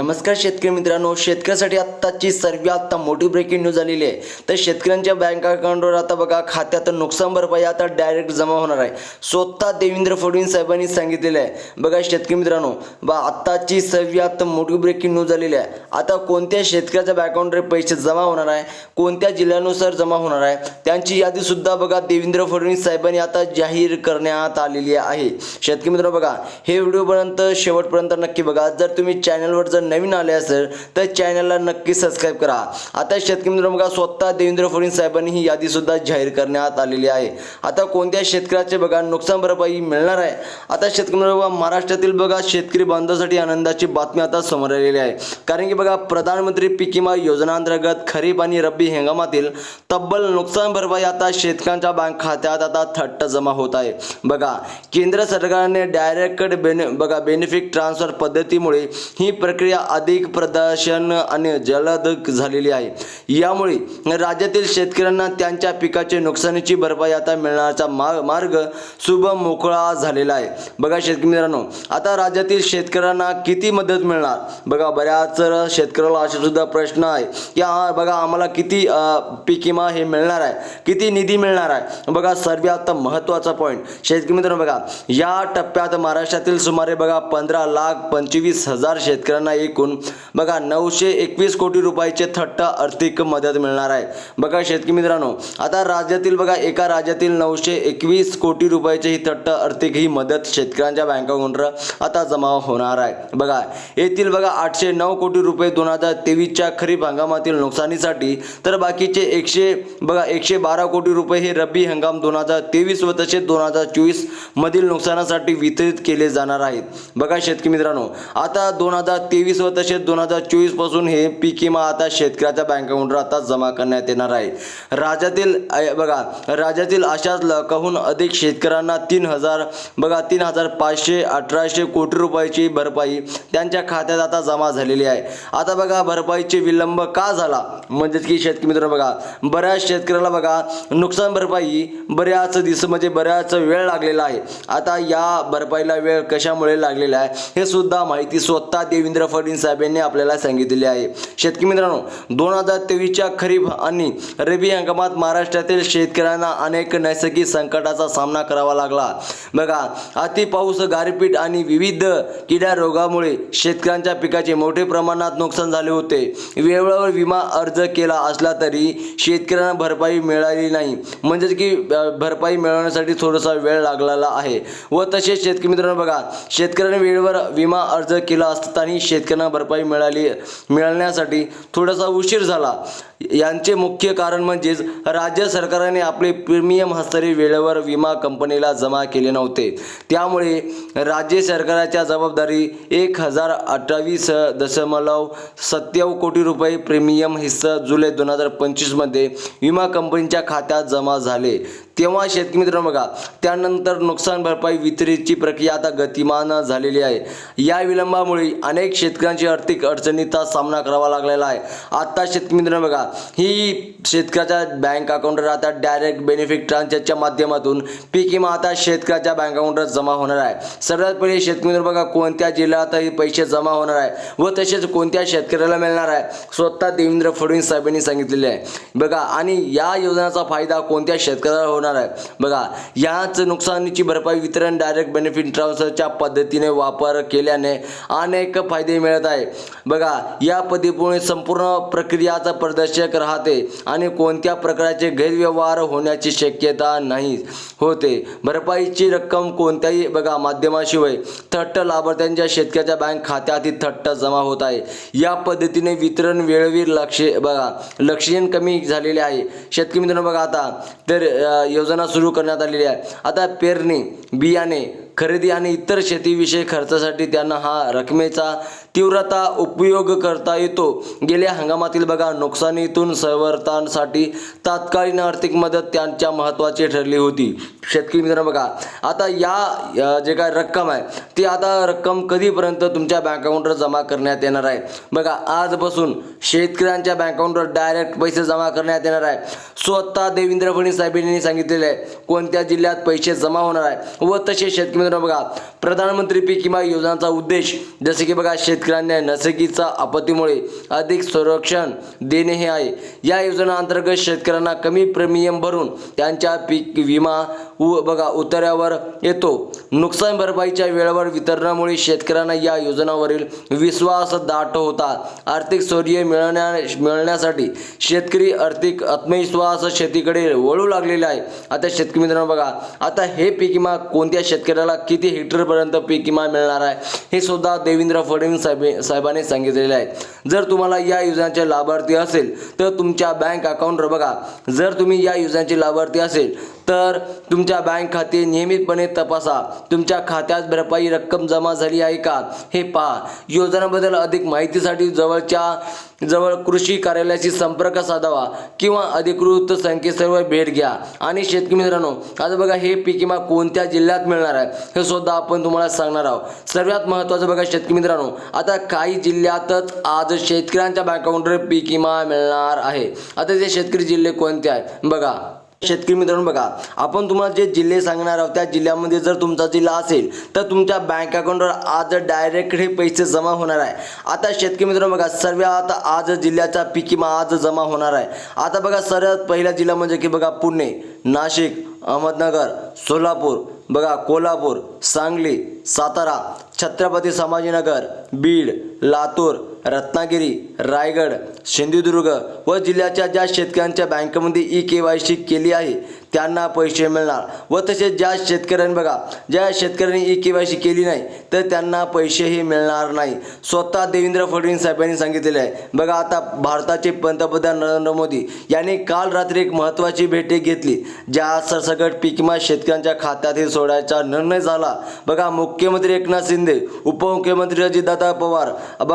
नमस्कार शेतकरी मित्रांनो शेतकऱ्यासाठी आत्ताची सर्वात मोठी ब्रेकिंग न्यूज आलेली आहे. तर शेतकऱ्यांच्या बँक अकाउंटवर आता बघा खात्यात नुकसान भरपाई आता डायरेक्ट जमा होणार आहे. स्वतः देवेंद्र फडणवीस साहेबांनी सांगितलेलं आहे. बघा शेतकरी मित्रांनो बा आत्ताची सर्वात मोठी ब्रेकिंग न्यूज आलेली आहे. आता कोणत्या शेतकऱ्याच्या बँक अकाउंटवर पैसे जमा होणार आहे? कोणत्या जिल्ह्यानुसार जमा होणार आहे? त्यांची यादीसुद्धा बघा देवेंद्र फडणवीस साहेबांनी आता जाहीर करण्यात आलेली आहे. शेतकरी मित्रांनो बघा हे व्हिडिओपर्यंत शेवटपर्यंत नक्की बघा. जर तुम्ही चॅनलवर जर नवीन आले असेल तर चॅनलला नक्की सबस्क्राईब करा. आता शेतकरी मित्र बघा स्वतः देवेंद्र फडणवीस साहेबांनी ही यादी सुद्धा जाहीर करण्यात आलेली आहे. आता कोणत्या शेतकऱ्याचे बघा नुकसान भरपाई मिळणार आहे? आता शेतकरी बघा महाराष्ट्रातील बघा शेतकरी बांधवासाठी आनंदाची बातमी आता समोर आलेली आहे. कारण की बघा प्रधानमंत्री पीक विमा योजना अंतर्गत खरीप आणि रब्बी हंगामातील तब्बल नुकसान भरपाई आता शेतकऱ्यांच्या बँक खात्यात आता थट्ट जमा होत आहे. बघा केंद्र सरकारने डायरेक्ट बेने बघा बेनिफिट ट्रान्सफर पद्धतीमुळे ही प्रक्रिया अधिक प्रदर्शन आणि जलद झालेली आहे. यामुळे राज्यातील शेतकऱ्यांना त्यांच्या पिकाचे नुकसानीची भरपाई आता मिळण्याचा मा- मार्ग शुभ मोकळा झालेला आहे. बघा शेतकरी मित्रांनो आता राज्यातील शेतकऱ्यांना किती मदत मिळणार? बघा बऱ्याच शेतकऱ्याला असे सुद्धा प्रश्न आहे की हा बघा आम्हाला किती पीक विमा हे मिळणार आहे? किती निधी मिळणार आहे? बघा सर्वात महत्त्वाचा पॉईंट शेतकरी मित्रांनो बघा या टप्प्यात महाराष्ट्रातील सुमारे बघा पंधरा लाख पंचवीस हजार शेतकऱ्यांना एकूण. बघा नऊशे एकवीस कोटी रुपयाचे थट्ट आर्थिक मदत मिळणार आहे. बघा शेतकरी मित्रांनो आता राज्यातील बघा एका राज्यातील नऊशे एकवीस कोटी रुपयाची ही थट्ट आर्थिक ही मदत शेतकऱ्यांच्या बँक आता जमा होणार आहे. बघा येथील बघा आठशे नऊ कोटी रुपये दोन हजार तेवीसच्या खरीप हंगामातील नुकसानीसाठी तर बाकीचे एकशे बघा एकशे बारा कोटी रुपये हे रब्बी हंगाम दोन हजार तेवीस व तसेच दोन हजार चोवीस मधील नुकसानासाठी वितरित केले जाणार आहेत. बघा शेतकरी मित्रांनो आता दोन हजार तेवीस व तसेच दोन हजार चोवीसपासून हे पीक विमा आता शेतकऱ्याच्या बँक अकाउंटवर आता जमा करण्यात येणार आहे. राज्यातील बघा राज्यातील अशाच लाखाहून अधिक शेतकऱ्यांना तीन हजार बघा तीन हजार पाचशे अठराशे कोटी रुपयाची भरपाई त्यांच्या खात्यात आता जमा झालेली आहे. आता बघा भरपाईचे विलंब का झाला? म्हणजेच की शेतकरी मित्र बघा बऱ्याच शेतकऱ्याला बघा नुकसान भरपाई बऱ्याच दिस म्हणजे बऱ्याच वेळ लागलेला आहे. आता या भरपाईला वेळ कशामुळे लागलेला आहे हे सुद्धा माहिती स्वतः देवेंद्र फडणवीस साहेबांनी आपल्याला सांगितले आहे. शेतकरी मित्रांनो दोन हजार तेवीसच्या खरीप आणि रबी हंगामात महाराष्ट्रातील शेतकऱ्यांना अनेक नैसर्गिक संकटाचा सामना करावा लागला. बघा अति पाऊस गारपीट आणि विविध किड्या रोगामुळे शेतकऱ्यांच्या पिकाचे मोठे प्रमाणात नुकसान झाले होते. वेळेवर विमा अर्ज केला असला तरी शेतकऱ्यांना भरपाई मिळाली नाही. म्हणजेच की भरपाई मिळवण्यासाठी थोडासा वेळ लागलेला आहे. व तसेच शेतकरी मित्रांनो बघा शेतकऱ्यांनी वेळेवर विमा अर्ज केला असताना शेतकरी शेतकऱ्यांना भरपाई मिळाली मिळण्यासाठी थोडासा उशीर झाला. यांचे मुख्य कारण म्हणजेच राज्य सरकारने आपले प्रीमियम हस्तरी वेळेवर विमा कंपनीला जमा केले नव्हते. त्यामुळे राज्य सरकारच्या जबाबदारी एक हजार अठ्ठावीस दशमलव सत्याव कोटी रुपये प्रीमियम हिस्सा जुलै दोन हजार पंचवीसमध्ये विमा कंपनीच्या खात्यात जमा झाले. तेव्हा शेतकरी मित्रांनो बघा त्यानंतर नुकसान भरपाई वितरितची प्रक्रिया आता गतिमान झालेली आहे. या विलंबामुळे अनेक शेतकऱ्यांची आर्थिक अडचणीचा सामना करावा लागलेला आहे. आता शेतकरी मित्रांनो बघा ही शेतकऱ्याच्या बँक अकाउंटवर आता डायरेक्ट बेनिफिट ट्रान्सफरच्या माध्यमातून पीक विमा आता शेतकऱ्याच्या बँक अकाउंटवर जमा होणार आहे. सर्वात पहिले शेतकरी बघा कोणत्या जिल्ह्यात हे पैसे जमा होणार आहे व तसेच कोणत्या शेतकऱ्याला मिळणार आहे? स्वतः देवेंद्र फडणवीस साहेबांनी सांगितलेले आहे. बघा आणि या योजनेचा फायदा कोणत्या शेतकऱ्याला होणार आहे? बघा याच नुकसानीची भरपाई वितरण डायरेक्ट बेनिफिट ट्रान्सफरच्या पद्धतीने वापर केल्याने अनेक फायदे मिळत आहे. बघा या पद्धतीमुळे संपूर्ण प्रक्रियाचा आवश्यक राहते आणि कोणत्या प्रकारचे गैरव्यवहार होण्याची शक्यता नाही होते. भरपाईची रक्कम कोणत्याही बघा माध्यमाशिवाय थट्ट लाभार्थ्यांच्या शेतकऱ्याच्या बँक खात्यात थट्ट जमा होत आहे. या पद्धतीने वितरण वेळवीर लक्ष बघा लक्षण कमी झालेले आहे. शेतकरी मित्रांनो बघा आता तर योजना सुरू करण्यात आलेली आहे. आता पेरणी बियाणे खरेदी आणि इतर शेतीविषयी खर्चासाठी त्यांना हा रकमेचा तीव्रता उपयोग करता येतो. गेल्या हंगामातील बघा नुकसानीतून संवर्तनासाठी तात्कालीन आर्थिक मदत त्यांच्या महत्त्वाची ठरली होती. शेतकरी मित्रांनो बघा आता या जे काय रक्कम आहे ती आता रक्कम कधीपर्यंत तुमच्या बँक अकाउंटवर जमा करण्यात येणार आहे? बघा आजपासून शेतकऱ्यांच्या बँक अकाउंटवर डायरेक्ट पैसे जमा करण्यात येणार आहे. स्वतः देवेंद्र फडणवीस साहेबांनी सांगितलेले आहे कोणत्या जिल्ह्यात पैसे जमा होणार आहे? व तसे शेतकरी मित्रांनो बघा प्रधानमंत्री पीक विमा योजनाचा उद्देश जसे की बघा शेत शेतकऱ्यांना नैसर्गिकचा आपत्तीमुळे अधिक संरक्षण देणे हे आहे. या योजना अंतर्गत शेतकऱ्यांना कमी प्रीमियम भरून त्यांच्या पीक विमा उ बघा उतऱ्यावर येतो. नुकसान भरपाईच्या वेळेवर वितरणामुळे शेतकऱ्यांना या योजनावरील विश्वास दाट होता. आर्थिक शौर्य मिळण्या मिळण्यासाठी शेतकरी आर्थिक आत्मविश्वास शेतीकडे वळू लागलेले आहे. आता शेतकरी मित्रांनो बघा आता हे पीक विमा कोणत्या शेतकऱ्याला किती हेक्टरपर्यंत पीक विमा मिळणार आहे हे सुद्धा देवेंद्र फडणवीस साहेब साहेबांनी सांगितलेले आहे. जर तुम्हाला या योजनेचे लाभार्थी असेल तर तुमच्या बँक अकाउंटवर बघा जर तुम्ही या योजनेचे लाभार्थी असेल तर तुमच्या बँक खाते नियमितपणे तपासा. तुमच्या खात्यात भरपाई रक्कम जमा झाली आहे का? हे पहा. योजनाबद्दल अधिक माहितीसाठी जवळच्या जवळ कृषी कार्यालयाशी संपर्क साधावा किंवा अधिकृत संकेतस्थळावर भेट घ्या. आणि शेतकरी मित्रांनो आता बघा हे पीक विमा कोणत्या जिल्ह्यात मिळणार आहे? हे सुद्धा आपण तुम्हाला सांगणार आहोत. सर्वात महत्त्वाचं बघा शेतकरी मित्रांनो आता काही जिल्ह्यातच आज शेतकऱ्यांच्या बँक अकाउंटवर पीक विमा मिळणार आहे. आता ते शेतकरी जिल्हे कोणते आहेत? बघा. शेतकरी मित्रांनो बघा आपण तुम्हाला जे जिल्हे सांगणार आहोत त्या जिल्ह्यामध्ये जर तुमचा जिल्हा असेल तर तुमच्या बँक अकाउंटवर आज डायरेक्ट हे पैसे जमा होणार आहे. आता शेतकरी मित्रांनो बघा सर्व आता आज जिल्ह्याचा पीक विमा आज जमा होणार आहे. आता बघा सर्वात पहिला जिल्हा म्हणजे की बघा पुणे नाशिक अहमदनगर सोलापूर बघा कोल्हापूर सांगली सातारा छत्रपती संभाजीनगर बीड लातूर रत्नागिरी रायगड सिंधुदुर्ग व जिल्ह्याच्या ज्या शेतकऱ्यांच्या बँकेमध्ये ई के वाय सी केली आहे त्यांना पैसे मिळणार. व तसेच ज्या शेतकऱ्यांनी बघा ज्या शेतकऱ्यांनी ई के वाय सी केली नाही तर त्यांना पैसेही मिळणार नाही. स्वतः देवेंद्र फडणवीस साहेबांनी सांगितलेले आहे. बघा आता भारताचे पंतप्रधान नरेंद्र मोदी यांनी काल रात्री एक महत्त्वाची भेटी घेतली ज्या सरसकट पीक विमा शेतकऱ्यांच्या खात्यातही सोडायचा निर्णय झाला. बघा मुख्यमंत्री एकनाथ शिंदे उपमुख्यमंत्री अजितदादा पवार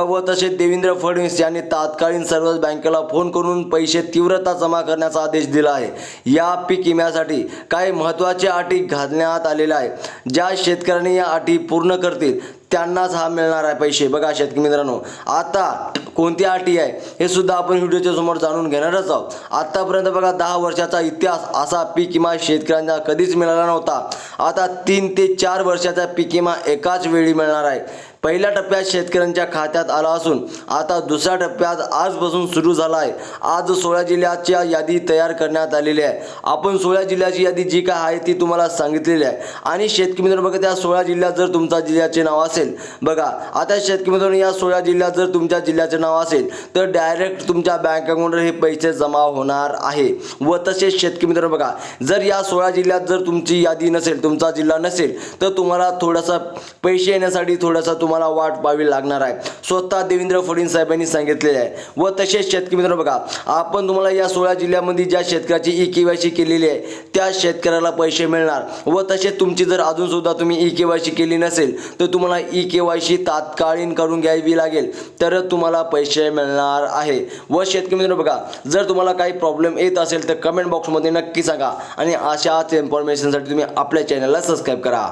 व तसेच देवेंद्र फडणवीस यांनी तात्कालीन सर्वच बँकेला फोन करून पैसे तीव्रता जमा करण्याचा आदेश दिला आहे. या पीक करण्यासाठी काही महत्त्वाच्या अटी घालण्यात आलेल्या आहे ज्या शेतकऱ्यांनी या अटी पूर्ण करतील त्यांनाच हा मिळणार आहे पैसे. बघा शेतकरी मित्रांनो आता कोणत्या अटी आहे हे सुद्धा आपण व्हिडिओच्या समोर जाणून घेणारच आहोत. आतापर्यंत बघा दहा वर्षाचा इतिहास असा पीक विमा शेतकऱ्यांना कधीच मिळाला नव्हता. आता तीन ते चार वर्षाचा पीक विमा एकाच वेळी मिळणार आहे. पहिल्या टप्प्यात शेतकऱ्यांच्या खात्यात आला असून आता दुसऱ्या टप्प्यात आजपासून सुरू झाला आहे आज सोळा जिल्ह्याच्या यादी तयार करण्यात आलेली आहे. आपण सोळा जिल्ह्याची यादी जी काय आहे ती तुम्हाला सांगितलेली आहे. आणि शेतकरी मित्रांनो बघा त्या सोळा जिल्ह्यात जर तुमचा जिल्ह्याचे नाव असेल बघा आता शेतकरी मित्रांनो या सोळा जिल्ह्यात जर तुमच्या जिल्ह्याचे नाव असेल तर डायरेक्ट तुमच्या बँक अकाउंटवर हे पैसे जमा होणार आहे. व तसेच शेतकरी मित्रांनो बघा जर या सोळा जिल्ह्यात जर तुमची यादी नसेल तुमचा जिल्हा नसेल तर तुम्हाला थोडासा पैसे येण्यासाठी थोडासा तुम्हाला तुम्हाला वाट पाहावी लागणार आहे. स्वतः देवेंद्र फडणवीस साहेबांनी सांगितलेले आहे. व तसेच शेतकरी मित्र बघा आपण तुम्हाला या सोळा जिल्ह्यामध्ये ज्या शेतकऱ्याची ई केवायसी केलेली आहे त्या शेतकऱ्याला पैसे मिळणार. व तसेच तुमची जर अजून सुद्धा तुम्ही ई केवायसी केली नसेल तर तुम्हाला ई के वाय सी तात्कालीन करून घ्यावी लागेल. तर तुम्हाला पैसे मिळणार आहे. व शेतकरी मित्र बघा जर तुम्हाला काही प्रॉब्लेम येत असेल तर कमेंट बॉक्समध्ये नक्की सांगा. आणि अशाच इन्फॉर्मेशनसाठी तुम्ही आपल्या चॅनलला सबस्क्राईब करा.